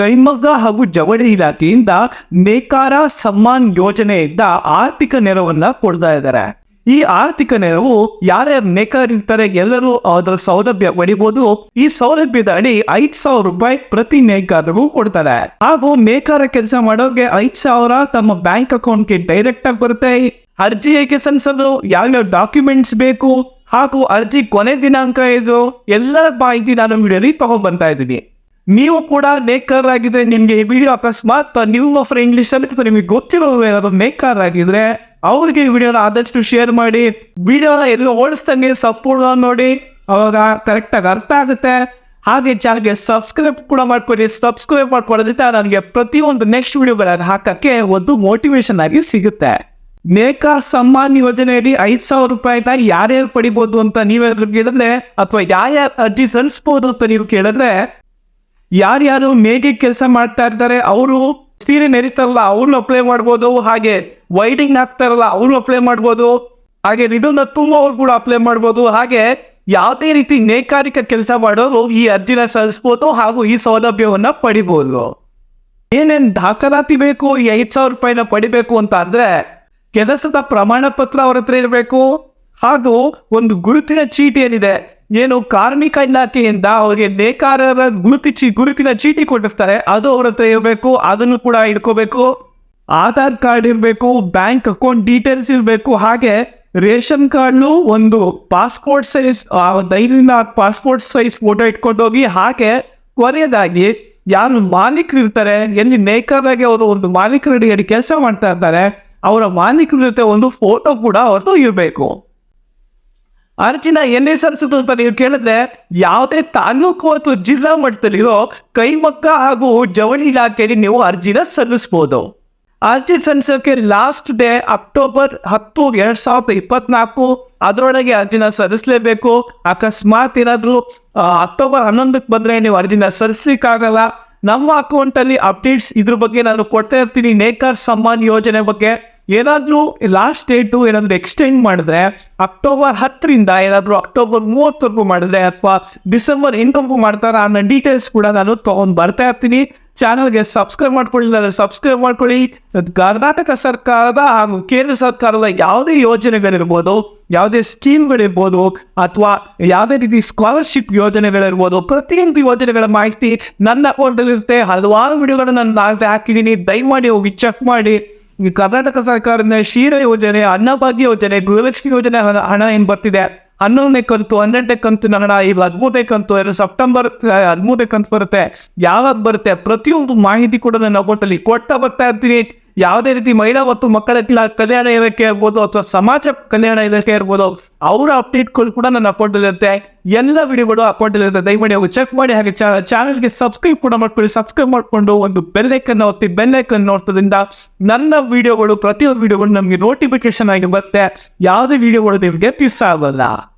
ಕೈಮಗ್ಗ ಹಾಗೂ ಜವಳಿ ಇಲಾಖೆಯಿಂದ ನೇಕಾರ ಸಮ್ಮಾನ್ ಯೋಜನೆಯಿಂದ ಆರ್ಥಿಕ ನೆರವನ್ನ ಕೊಡ್ತಾ ಇದ್ದಾರೆ. ಈ ಆರ್ಥಿಕ ನೆರವು ಯಾರ್ಯಾರು ನೇಕಾರ ಇರ್ತಾರೆ ಎಲ್ಲರೂ ಅದರ ಸೌಲಭ್ಯ ಪಡಿಬಹುದು ಈ ಸೌಲಭ್ಯದ ಅಡಿ ಐದ್ ಸಾವಿರ ರೂಪಾಯಿ ಪ್ರತಿ ನೇಕಾರರಿಗೂ ಕೊಡ್ತಾರೆ. ಹಾಗೂ ನೇಕಾರ ಕೆಲಸ ಮಾಡೋರ್ಗೆ ಐದ್ ಸಾವಿರ ತಮ್ಮ ಬ್ಯಾಂಕ್ ಅಕೌಂಟ್ಗೆ ಡೈರೆಕ್ಟ್ ಆಗಿ ಬರುತ್ತೆ. ಅರ್ಜಿ ಹೇಗೆ ಸಲ್ಲಿಸಲು ಯಾವ್ಯಾವ ಡಾಕ್ಯುಮೆಂಟ್ಸ್ ಬೇಕು, ಹಾಗೂ ಅರ್ಜಿ ಕೊನೆ ದಿನಾಂಕ ಇದು, ಎಲ್ಲ ಮಾಹಿತಿ ನಾನು ವಿಡಿಯೋಲಿ ತಗೊಂಡ್ ಬರ್ತಾ ಇದ್ದೀನಿ. ನೀವು ಕೂಡ ಮೇಕರ್ ಆಗಿದ್ರೆ ನಿಮ್ಗೆ ಈ ವಿಡಿಯೋ ಅಕಸ್ಮಾತ್ ನಿಮ್ಮ ಫ್ರೆಂಡ್ ಇಂಗ್ಲಿಷ್ ಅಲ್ಲಿ ಅಥವಾ ನಿಮಗೆ ಗೊತ್ತಿರೋ ಏನಾದ್ರು ಮೇಕರ್ ಆಗಿದ್ರೆ ಅವ್ರಿಗೆ ಈ ವಿಡಿಯೋನ ಆದಷ್ಟು ಶೇರ್ ಮಾಡಿ ವಿಡಿಯೋನ ಎಲ್ಲ ಓಡಿಸ್ದಂಗೆ ಸಂಪೂರ್ಣ ನೋಡಿ, ಅವಾಗ ಕರೆಕ್ಟ್ ಆಗಿ ಅರ್ಥ ಆಗುತ್ತೆ. ಹಾಗೆ ಚಾನಲ್ಗೆ ಸಬ್ಸ್ಕ್ರೈಬ್ ಕೂಡ ಮಾಡ್ಕೊಳ್ಳಿ. ಸಬ್ಸ್ಕ್ರೈಬ್ ಮಾಡ್ಕೊಳ್ಳೋದ್ರಿಂದ ನನಗೆ ಪ್ರತಿಯೊಂದು ನೆಕ್ಸ್ಟ್ ವಿಡಿಯೋಗಳನ್ನು ಹಾಕಕ್ಕೆ ಒಂದು ಮೋಟಿವೇಶನ್ ಆಗಿ ಸಿಗುತ್ತೆ. ನೇಕಾ ಸಮ್ಮಾನ್ ಯೋಜನೆಯಡಿ ಐದು ಸಾವಿರ ರೂಪಾಯಿನ ಯಾರ್ಯಾರು ಪಡಿಬೋದು ಅಂತ ನೀವೇನಾದ್ರು ಕೇಳಿದ್ರೆ ಅಥವಾ ಯಾರ್ಯಾರು ಅರ್ಜಿ ಸಲ್ಲಿಸ್ಬೋದು ಅಂತ ನೀವು ಕೇಳಿದ್ರೆ ಯಾರ್ಯಾರು ಮೇಗೆ ಕೆಲಸ ಮಾಡ್ತಾ ಇರ್ತಾರೆ, ಅವರು ಸೀರೆ ನೆರಿತಾರಲ್ಲ ಅವ್ರನ್ನ ಅಪ್ಲೈ ಮಾಡ್ಬೋದು. ಹಾಗೆ ವೈಡಿಂಗ್ ಹಾಕ್ತಾರಲ್ಲ ಅವ್ರು ಅಪ್ಲೈ ಮಾಡ್ಬೋದು. ಹಾಗೆ ಇದನ್ನ ಅವ್ರು ಕೂಡ ಅಪ್ಲೈ ಮಾಡ್ಬೋದು. ಹಾಗೆ ಯಾವುದೇ ರೀತಿ ನೇಕಾರಿಕ ಕೆಲಸ ಮಾಡೋರು ಈ ಅರ್ಜಿನ ಸಲ್ಲಿಸ್ಬೋದು ಹಾಗೂ ಈ ಸೌಲಭ್ಯವನ್ನ ಪಡಿಬೋದು. ಏನೇನು ದಾಖಲಾತಿ ಬೇಕು ಐದ್ ಸಾವಿರ ರೂಪಾಯಿನ ಪಡಿಬೇಕು ಅಂತ ಅಂದ್ರೆ ಕೆಲಸದ ಪ್ರಮಾಣ ಪತ್ರ ಅವ್ರ ಹತ್ರ ಇರಬೇಕು. ಹಾಗೂ ಒಂದು ಗುರುತಿನ ಚೀಟಿ ಏನಿದೆ ಏನು ಕಾರ್ಮಿಕ ಇಲಾಖೆಯಿಂದ ಅವರಿಗೆ ನೇಕಾರರ ಗುರುತಿ ಗುರುತಿನ ಚೀಟಿ ಕೊಟ್ಟಿರ್ತಾರೆ. ಅದು ಅವ್ರ ಹತ್ರ ಇರಬೇಕು, ಅದನ್ನು ಕೂಡ ಇಟ್ಕೋಬೇಕು. ಆಧಾರ್ ಕಾರ್ಡ್ ಇರಬೇಕು, ಬ್ಯಾಂಕ್ ಅಕೌಂಟ್ ಡೀಟೇಲ್ಸ್ ಇರಬೇಕು. ಹಾಗೆ ರೇಷನ್ ಕಾರ್ಡ್ನು ಒಂದು ಪಾಸ್ಪೋರ್ಟ್ ಸೈಜ್ ಐದರಿಂದ ಪಾಸ್ಪೋರ್ಟ್ ಸೈಜ್ ಫೋಟೋ ಇಟ್ಕೊಂಡೋಗಿ ಹಾಗೆ ಕೊನೆಯದಾಗಿ ಯಾರು ಮಾಲೀಕರು ಇರ್ತಾರೆ ಎಲ್ಲಿ ನೇಕಾರಾಗಿ ಅವರು ಒಂದು ಮಾಲೀಕರ ಕೆಲಸ ಮಾಡ್ತಾ ಇರ್ತಾರೆ, ಅವರ ಮಾಲೀಕರ ಜೊತೆ ಒಂದು ಫೋಟೋ ಕೂಡ ಅವ್ರದ್ದು ಇರಬೇಕು. ಅರ್ಜಿನ ಎನ್ ಎಸ್ ಆರ್ ಅಂತ ನೀವು ಕೇಳಿದ್ರೆ ಯಾವುದೇ ತಾಲೂಕು ಅಥವಾ ಜಿಲ್ಲಾ ಮಟ್ಟದಲ್ಲಿರೋ ಕೈಮಗ್ಗ ಹಾಗೂ ಜವಳಿ ಇಲಾಖೆಯಲ್ಲಿ ನೀವು ಅರ್ಜಿನ ಸಲ್ಲಿಸ್ಬೋದು. ಅರ್ಜಿ ಸಲ್ಲಿಸೋಕೆ ಲಾಸ್ಟ್ ಡೇ ಅಕ್ಟೋಬರ್ ಹತ್ತು, ಎರಡ್ ಸಾವಿರದ ಇಪ್ಪತ್ನಾಲ್ಕು. ಅದರೊಳಗೆ ಅರ್ಜಿನ ಸಲ್ಲಿಸಲೇಬೇಕು. ಅಕಸ್ಮಾತ್ ಏನಾದರೂ ಅಕ್ಟೋಬರ್ ಹನ್ನೊಂದಕ್ಕೆ ಬಂದ್ರೆ ನೀವು ಅರ್ಜಿನ ಸಲ್ಲಿಸಲಿಕ್ಕಾಗಲ್ಲ. ನಮ್ಮ ಅಕೌಂಟಲ್ಲಿ ಅಪ್ಡೇಟ್ಸ್ ಇದ್ರ ಬಗ್ಗೆ ನಾನು ಕೊಡ್ತಾ ಇರ್ತೀನಿ. ನೇಕಾರ್ ಸಮ್ಮಾನ್ ಯೋಜನೆ ಬಗ್ಗೆ. ಏನಾದರೂ ಲಾಸ್ಟ್ ಡೇಟು ಏನಾದರೂ ಎಕ್ಸ್ಟೆಂಡ್ ಮಾಡಿದ್ರೆ ಅಕ್ಟೋಬರ್ ಹತ್ತರಿಂದ ಏನಾದರೂ ಅಕ್ಟೋಬರ್ ಮೂವತ್ತವರೆಗೂ ಮಾಡಿದ್ರೆ ಅಥವಾ ಡಿಸೆಂಬರ್ ಎಂಟವರೆಗೂ ಮಾಡ್ತಾರೆ ಅನ್ನೋ ಡೀಟೇಲ್ಸ್ ಕೂಡ ನಾನು ತೊಗೊಂಡು ಬರ್ತಾ ಇರ್ತೀನಿ. ಚಾನಲ್ಗೆ ಸಬ್ಸ್ಕ್ರೈಬ್ ಮಾಡ್ಕೊಳ್ಳಿ ಮಾಡ್ಕೊಳ್ಳಿಲ್ಲ ಸಬ್ಸ್ಕ್ರೈಬ್ ಮಾಡ್ಕೊಳ್ಳಿ. ಕರ್ನಾಟಕ ಸರ್ಕಾರದ ಹಾಗೂ ಕೇಂದ್ರ ಸರ್ಕಾರದ ಯಾವುದೇ ಯೋಜನೆಗಳಿರ್ಬೋದು, ಯಾವುದೇ ಸ್ಕೀಮ್ಗಳಿರ್ಬೋದು, ಅಥವಾ ಯಾವುದೇ ರೀತಿ ಸ್ಕಾಲರ್ಶಿಪ್ ಯೋಜನೆಗಳಿರ್ಬೋದು, ಪ್ರತಿಯೊಂದು ಯೋಜನೆಗಳ ಮಾಹಿತಿ ನನ್ನ ಅಕೌಂಟಲ್ಲಿರುತ್ತೆ ಹಲವಾರು ವಿಡಿಯೋಗಳನ್ನು ನಾನು ಹಾಕಿದ್ದೀನಿ. ದಯಮಾಡಿ ಹೋಗಿ ಚೆಕ್ ಮಾಡಿ. ಈ ಕರ್ನಾಟಕ ಸರ್ಕಾರದಿಂದ ಕ್ಷೀರ ಯೋಜನೆ, ಅನ್ನಭಾಗ್ಯ ಯೋಜನೆ, ಗೃಹಲಕ್ಷ್ಮಿ ಯೋಜನೆ ಹಣ ಏನು ಬರ್ತಿದೆ? ಹನ್ನೊಂದನೇ ಕಂತು, ಹನ್ನೆರಡನೇ ಕಂತು ಹಣ ಈಗ ಹದಿಮೂರನೇ ಕಂತು, ಎರಡು ಸೆಪ್ಟೆಂಬರ್ ಹದಿಮೂರನೇ ಕಂತು ಬರುತ್ತೆ. ಯಾವಾಗ ಬರುತ್ತೆ? ಪ್ರತಿಯೊಂದು ಮಾಹಿತಿ ಕೂಡ ನನ್ನ ಅಕೌಂಟಲ್ಲಿ ಕೊಡ್ತಾ ಬರ್ತಾ ಇರ್ತೀನಿ. ಯಾವುದೇ ರೀತಿ ಮಹಿಳಾ ಮತ್ತು ಮಕ್ಕಳ ಕ್ಲ- ಕಲ್ಯಾಣ ಇಲಾಖೆ ಇರ್ಬೋದು ಅಥವಾ ಸಮಾಜ ಕಲ್ಯಾಣ ಇಲಾಖೆ ಇರ್ಬೋದು ಅವರ ಅಪ್ಡೇಟ್ಗಳು ಕೂಡ ನನ್ನ ಅಕೌಂಟಲ್ಲಿ ಇರುತ್ತೆ. ಎಲ್ಲ ವಿಡಿಯೋಗಳು ಅಕೌಂಟಲ್ಲಿ ಇರುತ್ತೆ. ದಯಮಾಡಿ ಹೋಗಿ ಚೆಕ್ ಮಾಡಿ ಹಾಗೆ ಚಾನಲ್ಗೆ ಸಬ್ಸ್ಕ್ರೈಬ್ ಕೂಡ ಮಾಡ್ಕೊಳ್ಳಿ. ಸಬ್ಸ್ಕ್ರೈಬ್ ಮಾಡಿಕೊಂಡು ಒಂದು ಬೆಲ್ಲೈಕನ್ ಒತ್ತಿ ಬೆಲ್ಲೈಕನ್ ನೋಡ್ತದಿಂದ ನನ್ನ ವಿಡಿಯೋಗಳು, ಪ್ರತಿಯೊಂದು ವಿಡಿಯೋಗಳು ನಮಗೆ ನೋಟಿಫಿಕೇಶನ್ ಆಗಿ ಬರುತ್ತೆ. ಯಾವುದೇ ವಿಡಿಯೋಗಳು ನಿಮಗೆ ಮಿಸ್ ಆಗಲ್ಲ.